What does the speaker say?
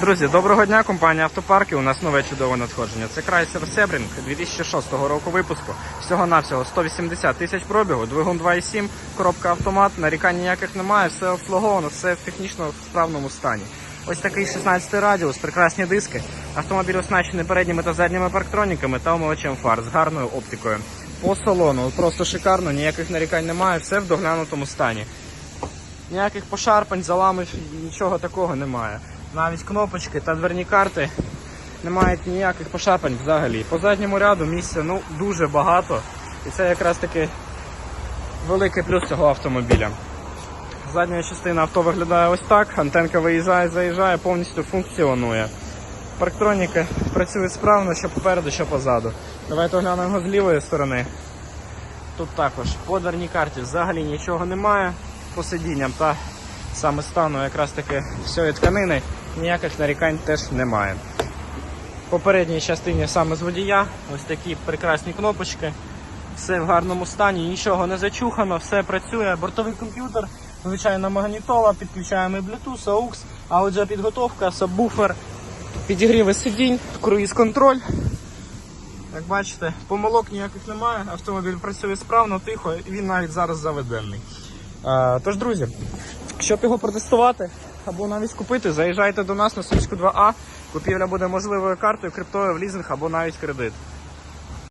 Друзі, доброго дня, компанія Автопарки. У нас нове чудове надходження. Це Chrysler Sebring 2006 року випуску. Всього-навсього 180 тисяч пробігу, двигун 2.7, коробка автомат, нарікань ніяких немає, все обслуговано, все в технічно справному стані. Ось такий 16 радіус, прекрасні диски. Автомобіль оснащений передніми та задніми парктроніками та омивачем фар з гарною оптикою. По салону просто шикарно, ніяких нарікань немає, все в доглянутому стані. Ніяких пошарпань, заламів, нічого такого немає. Навіть кнопочки та дверні карти не мають ніяких пошарпань взагалі. По задньому ряду місця ну, дуже багато. І це якраз таки великий плюс цього автомобіля. Задня частина авто виглядає ось так. Антенка виїжджає, заїжджає, повністю функціонує. Парктроніки працюють справно, що попереду, що позаду. Давайте оглянемо з лівої сторони. Тут також по дверній карті взагалі нічого немає по сидінням та саме стану якраз таки всієї тканини ніяких нарікань теж немає. В попередній частині саме з водія ось такі прекрасні кнопочки. Все в гарному стані, нічого не зачухано, все працює. Бортовий комп'ютер, звичайна магнітола, підключаємо і Bluetooth, AUX, аудіопідготовка, сабвуфер, підігріви сидінь, круїз-контроль. Як бачите, помилок ніяких немає, автомобіль працює справно, тихо, і він навіть зараз заведений. Е, Тож, друзі, щоб його протестувати або навіть купити, заїжджайте до нас на Сумську 2А. Купівля буде можливою картою, криптою в лізинг або навіть кредит.